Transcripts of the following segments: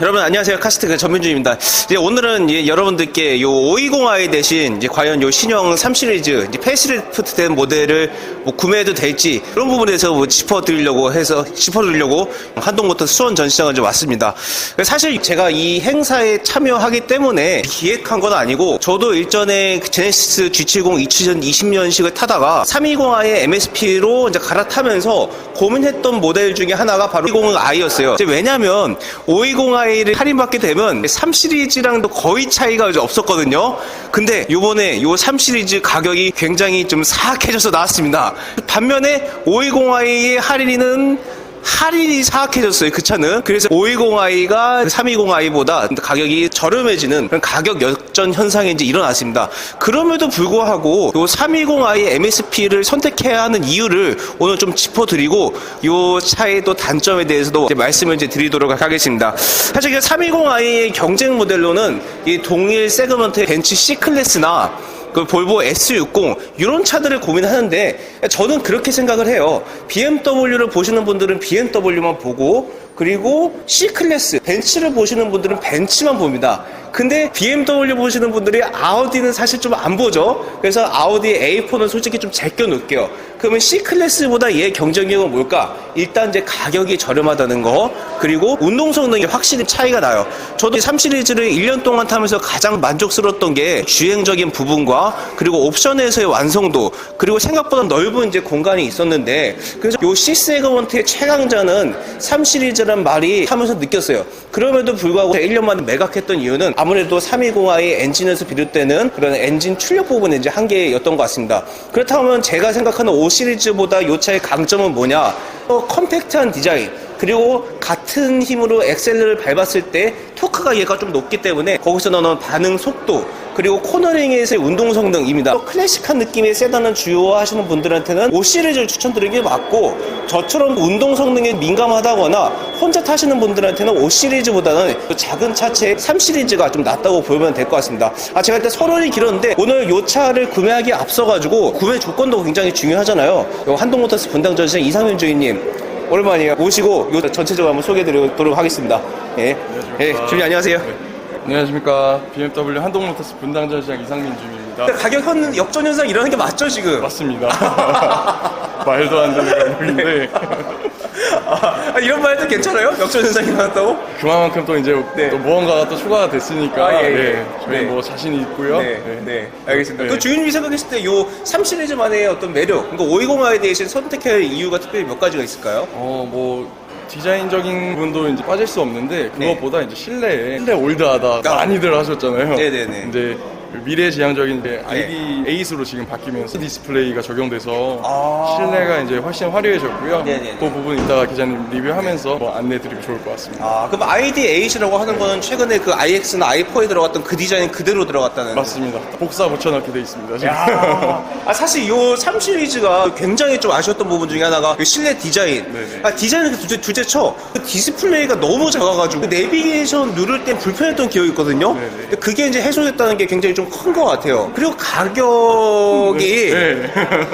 여러분 안녕하세요 카스트 전민주입니다. 이제 오늘은 이제 여러분들께 요 520i 대신 이제 과연 요 신형 3 시리즈 이제 페이스리프트된 모델을 뭐 구매해도 될지 그런 부분에 대해서 뭐 짚어드리려고 해서 짚어드리려고 한동모터 수원 전시장을 좀 왔습니다. 사실 제가 이 행사에 참여하기 때문에 기획한 건 아니고 저도 일전에 그 제네시스 G70 2020년식을 타다가 320i의 MSP로 이제 갈아타면서 고민했던 모델 중에 하나가 바로 520i였어요. 왜냐하면 520i 를 할인받게 되면 3 시리즈랑도 거의 차이가 없었거든요. 근데 요번에 요 3 시리즈 가격이 굉장히 좀 사악해져서 나왔습니다. 반면에 520i의 할인은 할인이 사악해졌어요 그 차는. 그래서 520i가 320i보다 가격이 저렴해지는 그런 가격 역전 현상이 이제 일어났습니다. 그럼에도 불구하고 요 320i MSP를 선택해야 하는 이유를 오늘 좀 짚어드리고 요 차의 또 단점에 대해서도 이제 말씀을 이제 드리도록 하겠습니다. 사실 320i의 경쟁 모델로는 이 동일 세그먼트의 벤츠 C클래스나 그 볼보 S60 이런 차들을 고민하는데 저는 그렇게 생각을 해요. BMW를 보시는 분들은 BMW만 보고 그리고 C 클래스 벤츠를 보시는 분들은 벤츠만 봅니다. 근데 BMW 보시는 분들이 아우디는 사실 좀 안 보죠. 그래서 아우디 A4는 솔직히 좀 제껴 놓을게요. 그러면 C 클래스보다 얘 경쟁력은 뭘까? 일단 이제 가격이 저렴하다는 거 그리고 운동 성능이 확실히 차이가 나요. 저도 3 시리즈를 1년 동안 타면서 가장 만족스러웠던 게 주행적인 부분과 그리고 옵션에서의 완성도 그리고 생각보다 넓은 이제 공간이 있었는데 그래서 요 C 세그먼트의 최강자는 3 시리즈란 말이 하면서 느꼈어요. 그럼에도 불구하고 1년 만에 매각했던 이유는 아무래도 320i 엔진에서 비롯되는 그런 엔진 출력 부분의 이제 한계였던 것 같습니다. 그렇다면 제가 생각하는 5 시리즈보다 이 차의 강점은 뭐냐? 어, 컴팩트한 디자인. 그리고 같은 힘으로 엑셀을 밟았을 때 토크가 얘가 좀 높기 때문에 거기서 나오는 반응 속도 그리고 코너링에서의 운동 성능입니다. 또 클래식한 느낌의 세단을 주요하시는 분들한테는 5 시리즈를 추천드리는 게 맞고 저처럼 운동 성능에 민감하다거나 혼자 타시는 분들한테는 5 시리즈보다는 그 작은 차체 3 시리즈가 좀 낫다고 보면 될 것 같습니다. 아 제가 일단 서론이 길었는데 오늘 이 차를 구매하기 앞서가지고 구매 조건도 굉장히 중요하잖아요. 요 한동모터스 분당 전시장 이상민 주인님 오랜만이에요. 모시고 요 전체적으로 한번 소개해드리도록 하겠습니다. 예, 예, 주님 안녕하세요. 안녕하십니까 BMW 한동모터스 분당전시장 이상민 주임입니다 가격 현 역전 현상 일어나는 게 맞죠 지금? 맞습니다 말도 안 되는 가격인데 아, 이런 말도 괜찮아요? 역전 현상이 나왔다고? 그만큼 또 이제 네. 또 무언가가 또 추가가 됐으니까 아, 예, 예. 네, 저희 네. 뭐 자신이 있고요 네, 네, 알겠습니다. 네. 그 주인님이 생각했을 때 요 3 시리즈만의 어떤 매력, 그러니까 520i에 대해서 선택할 이유가 특별히 몇 가지가 있을까요? 어, 뭐 디자인적인 부분도 이제 빠질 수 없는데 네. 그것보다 이제 실내에 실내 올드하다 아. 많이들 하셨잖아요 네네네. 근데 미래지향적인 이제 ID 8으로 지금 바뀌면서 디스플레이가 적용돼서 아. 실내가 이제 훨씬 화려해졌고요. 네네네. 그 부분 이따가 기자님 리뷰하면서 뭐 안내드리면 좋을 것 같습니다. 아, 그럼 ID8이라고 하는 거는 최근에 그 iX나 i4에 들어갔던 그 디자인 그대로 들어갔다는. 맞습니다. 복사 붙여넣게 돼 있습니다. 지금. 야, 아 사실 요3 시리즈가 굉장히 좀 아쉬웠던 부분 중에 하나가 요 실내 디자인. 네네. 아 디자인은 둘째, 둘째 쳐 그 디스플레이가 너무 작아가지고 그 내비게이션 누를 땐 불편했던 기억이 있거든요. 네네. 근데 그게 이제 해소됐다는 게 굉장히 좀큰 것 같아요. 그리고 가격이 네.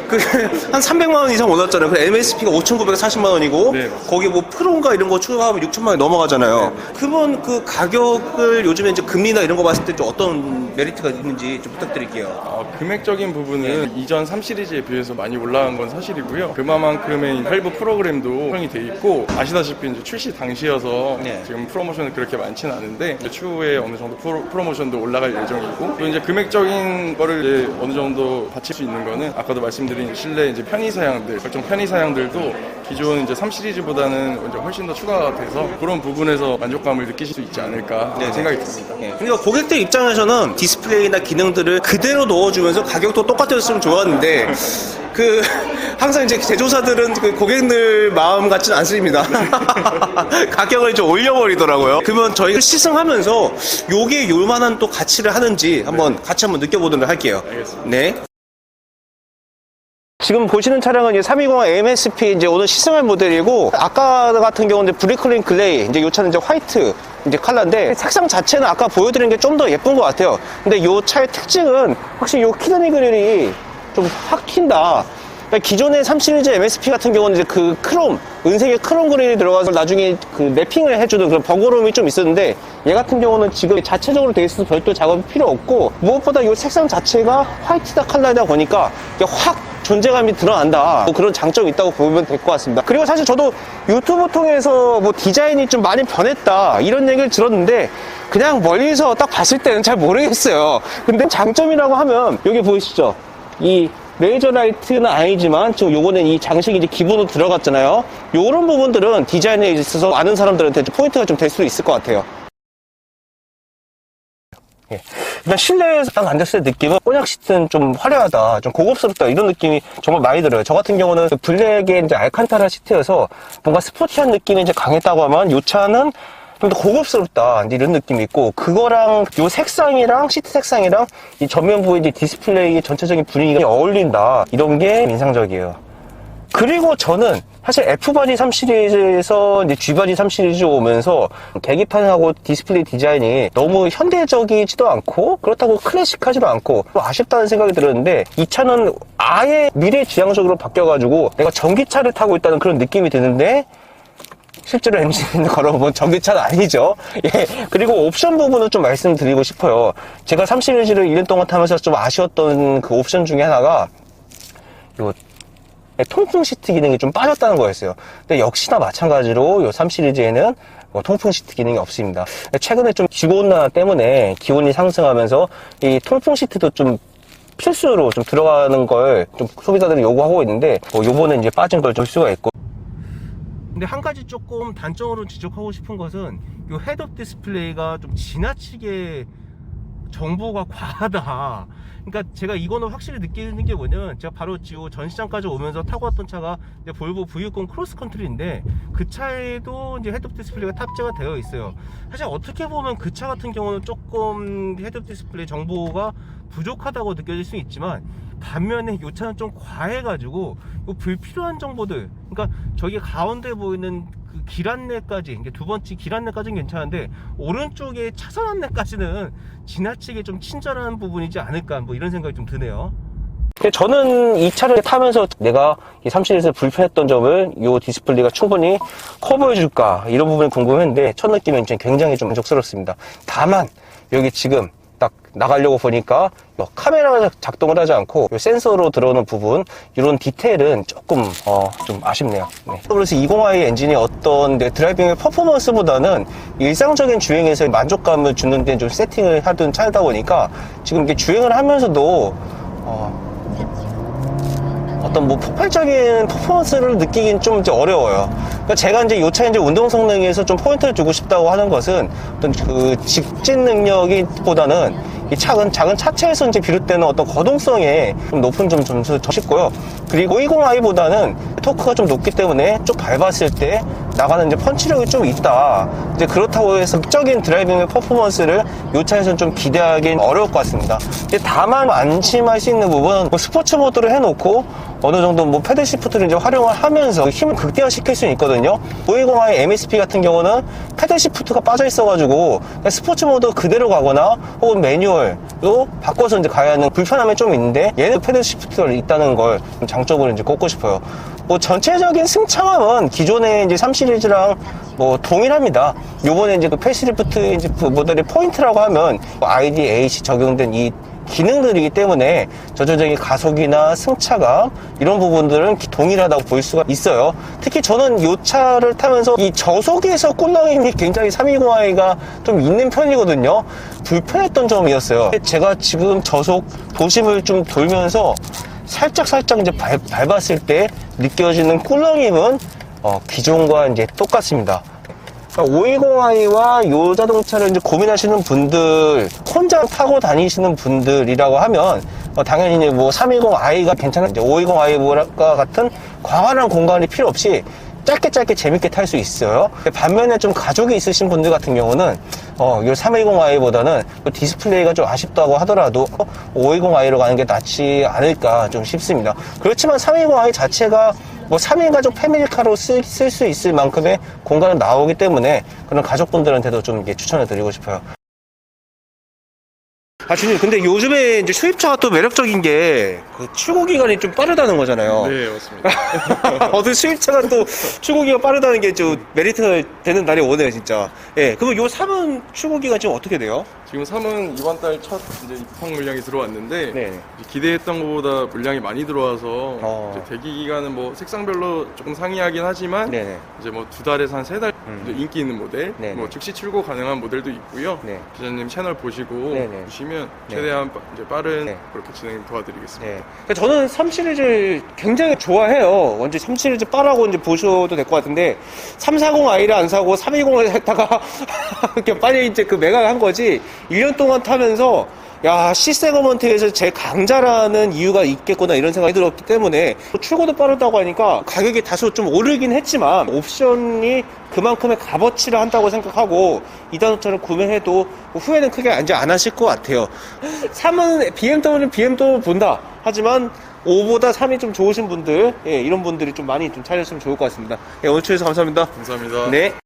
그한 300만 원 이상 올랐잖아요. 그 MSP가 5,940만 원이고 네, 맞습니다. 거기 뭐 프로인가 이런 거 추가하면 6천만 원이 넘어가잖아요. 그러면 그 가격을 요즘에 이제 금리나 이런 거 봤을 때 좀 어떤 메리트가 있는지 좀 부탁드릴게요. 어, 금액적인 부분은 이전 3 시리즈에 비해서 많이 올라간 건 사실이고요. 그만큼의 할부 프로그램도 형이 돼 있고 아시다시피 이제 출시 당시여서 네. 지금 프로모션이 그렇게 많지는 않은데 이제 추후에 어느 정도 프로, 프로모션도 올라갈 예정이고 또 이제 금액적인 거를 이제 어느 정도 받칠 수 있는 거는 아까도 말씀드린 실내 이제 편의 사양들, 각종 편의 사양들도 기존 이제 3 시리즈보다는 이제 훨씬 더 추가가 돼서 그런 부분에서 만족감을 느끼실 수 있지 않을까 네, 생각이 듭니다. 예. 그러니까 고객들 입장에서는 디스플레이나 기능들을 그대로 넣어주면서 가격도 똑같았으면 좋았는데 그 항상 이제 제조사들은 그 고객들 마음 같지는 않습니다. 가격을 좀 올려버리더라고요. 그러면 저희가 시승하면서 요게 요만한 또 가치를 하는지 한번 같이 한번 느껴보도록 할게요. 알겠습니다. 네. 지금 보시는 차량은 이제 320 MSP 이제 오늘 시승할 모델이고 아까 같은 경우는 이제 브리클린 글레이 이제 이 차는 이제 화이트 이제 컬러인데 색상 자체는 아까 보여드린 게 좀 더 예쁜 것 같아요. 근데 이 차의 특징은 확실히 이 키드니 그릴이 좀 확 튄다. 그러니까 기존의 3 시리즈 MSP 같은 경우는 이제 그 크롬, 은색의 크롬 그레인이 들어가서 나중에 그 랩핑을 해주는 그런 버거움이 좀 있었는데 얘 같은 경우는 지금 자체적으로 돼 있어서 별도 작업이 필요 없고 무엇보다 이 색상 자체가 화이트다 컬러다 보니까 확 존재감이 드러난다. 뭐 그런 장점이 있다고 보면 될 것 같습니다. 그리고 사실 저도 유튜브 통해서 뭐 디자인이 좀 많이 변했다 이런 얘기를 들었는데 그냥 멀리서 딱 봤을 때는 잘 모르겠어요. 근데 장점이라고 하면 여기 보이시죠? 이 레이저 라이트는 아니지만 지금 요거는 이 장식이 이제 기본으로 들어갔잖아요. 요런 부분들은 디자인에 있어서 아는 사람들한테 좀 포인트가 좀 될 수 있을 것 같아요. 예. 일단 실내에서 딱 앉았을 때 느낌은 꼬냑 시트는 좀 화려하다, 좀 고급스럽다 이런 느낌이 정말 많이 들어요. 저 같은 경우는 그 블랙의 이제 알칸타라 시트여서 뭔가 스포티한 느낌이 이제 강했다고 하면 이 차는 좀 더 고급스럽다 이런 느낌이 있고 그거랑 요 색상이랑 시트 색상이랑 이 전면 부의 이제 디스플레이 전체적인 분위기가 어울린다 이런 게 인상적이에요. 그리고 저는 사실 F바디 3 시리즈에서 이제 G바디 3 시리즈 오면서 계기판하고 디스플레이 디자인이 너무 현대적이지도 않고 그렇다고 클래식하지도 않고 좀 아쉽다는 생각이 들었는데 이 차는 아예 미래 지향적으로 바뀌어가지고 내가 전기차를 타고 있다는 그런 느낌이 드는데 실제로 엔진을 걸어보면 전기차는 아니죠. 예. 그리고 옵션 부분을 좀 말씀드리고 싶어요. 제가 3 시리즈를 1년 동안 타면서 좀 아쉬웠던 그 옵션 중에 하나가 요 통풍 시트 기능이 좀 빠졌다는 거였어요. 근데 역시나 마찬가지로 이3 시리즈에는 뭐 통풍 시트 기능이 없습니다. 최근에 좀 기온나 때문에 기온이 상승하면서 이 통풍 시트도 좀 필수로 좀 들어가는 걸 좀 소비자들이 요구하고 있는데 뭐 요번에 이제 빠진 걸 볼 수가 있고 근데 한 가지 조금 단점으로 지적하고 싶은 것은 이 헤드업 디스플레이가 좀 지나치게 정보가 과하다. 그러니까 제가 이거는 확실히 느끼는 게 뭐냐면 제가 바로 지금 전시장까지 오면서 타고 왔던 차가 이제 볼보 V60 크로스 컨트리인데 그 차에도 이제 헤드업 디스플레이가 탑재가 되어 있어요. 사실 어떻게 보면 그 차 같은 경우는 조금 헤드업 디스플레이 정보가 부족하다고 느껴질 수 있지만 반면에 이 차는 좀 과해가지고 이 불필요한 정보들 그러니까 저기 가운데 보이는 그 길 안내까지 이게 두 번째 길 안내까지는 괜찮은데 오른쪽에 차선 안내까지는 지나치게 좀 친절한 부분이지 않을까 뭐 이런 생각이 좀 드네요. 저는 이 차를 타면서 내가 이 3시리즈 불편했던 점을 이 디스플레이가 충분히 커버해줄까 이런 부분이 궁금했는데 첫 느낌은 굉장히 좀 만족스럽습니다. 다만 여기 지금 딱 나가려고 보니까 뭐 카메라가 작동을 하지 않고 요 센서로 들어오는 부분 이런 디테일은 조금 어, 좀 아쉽네요. 네. 그래서 20i 엔진이 어떤 내 드라이빙의 퍼포먼스보다는 일상적인 주행에서 만족감을 주는 데 좀 세팅을 하던 차이다 보니까 지금 이게 주행을 하면서도 어, 어떤 뭐 폭발적인 퍼포먼스를 느끼긴 좀 어려워요. 그러니까 제가 이제 이차 이제 운동 성능에서 좀 포인트를 주고 싶다고 하는 것은 어떤 그 직진 능력이 보다는 이 작은 작은 차체에서 이제 비롯되는 어떤 거동성에 좀 높은 좀 점수 더 싶고요. 그리고 520i보다는 토크가 좀 높기 때문에 쭉 밟았을 때 나가는 이제 펀치력이 좀 있다. 이제 그렇다고 해서 극적인 드라이빙의 퍼포먼스를 이 차에서는 좀 기대하기는 어려울 것 같습니다. 다만 안심할 수 있는 부분은 뭐 스포츠 모드를 해놓고 어느 정도 뭐 패드 시프트를 이제 활용을 하면서 힘을 극대화시킬 수 있거든요. 520i MSP 같은 경우는 패드 시프트가 빠져 있어 가지고 그냥 스포츠 모드 그대로 가거나 혹은 매뉴얼로 바꿔서 이제 가야 하는 불편함이 좀 있는데 얘는 패드 시프트가 있다는 걸좀 장점으로 이제 꼽고 싶어요. 뭐 전체적인 승차감은 기존의 이제 3 시리즈랑 뭐 동일합니다. 요번에 이제 그 패시리프트 이제 그 모델의 포인트라고 하면 ID8 적용된 이 기능들이기 때문에 전체적인 가속이나 승차감 이런 부분들은 동일하다고 볼 수가 있어요. 특히 저는 이 차를 타면서 이 저속에서 꿀렁임이 굉장히 320i가 좀 있는 편이거든요. 불편했던 점이었어요. 제가 지금 저속 도심을 좀 돌면서 살짝 살짝 이제 밟, 밟았을 때 느껴지는 꿀렁임은 어, 기존과 이제 똑같습니다. 520i와 이 자동차를 이제 고민하시는 분들, 혼자 타고 다니시는 분들이라고 하면, 어, 당연히 이제 뭐 320i가 괜찮은, 이제 520i와 같은 광활한 공간이 필요 없이 짧게 짧게 재밌게 탈 수 있어요. 반면에 좀 가족이 있으신 분들 같은 경우는, 어, 이 320i보다는 디스플레이가 좀 아쉽다고 하더라도 520i로 가는 게 낫지 않을까 좀 싶습니다. 그렇지만 320i 자체가 뭐 3인 가족 패밀리카로 쓸 수 있을 만큼의 공간은 나오기 때문에 그런 가족분들한테도 좀 추천을 드리고 싶어요. 아, 주님, 근데 요즘에 이제 수입차가 또 매력적인 게, 그 출고 기간이 좀 빠르다는 거잖아요. 네, 맞습니다. 어떤 수입차가 또 출고기가 빠르다는 게 좀 메리트가 되는 날이 오네요, 진짜. 예. 그러면 요 3은 출고기가 지금 어떻게 돼요? 지금 3은 이번 달 첫 이제 입항 물량이 들어왔는데 네. 기대했던 것보다 물량이 많이 들어와서 어. 이제 대기 기간은 뭐 색상별로 조금 상이하긴 하지만 네네. 이제 뭐 두 달에서 한 세달 음. 인기 있는 모델, 네네. 뭐 즉시 출고 가능한 모델도 있고요. 네. 기자님 채널 보시고 네네. 보시면 네. 최대한 빠- 이제 빠른 네. 그렇게 진행 도와드리겠습니다. 네. 그러니까 저는 3 시리즈 굉장히 좋아해요. 먼저 3 시리즈 빠라고 이제 보셔도 될 것 같은데 340i를 안 사고 320을 했다가 이렇게 빨리 이제 그 매각한 거지 1년 동안 타면서 야, C세그먼트에서 제일 강자라는 이유가 있겠구나 이런 생각이 들었기 때문에 출고도 빠르다고 하니까 가격이 다소 좀 오르긴 했지만 옵션이 그만큼의 값어치를 한다고 생각하고 이 자동차를 구매해도 후회는 크게 이제 안 하실 것 같아요. 3은 BMW는 BMW 본다. 하지만 5보다 3이 좀 좋으신 분들, 예, 이런 분들이 좀 많이 좀 찾으시면 좋을 것 같습니다. 예, 오늘 초에서 감사합니다. 감사합니다. 네.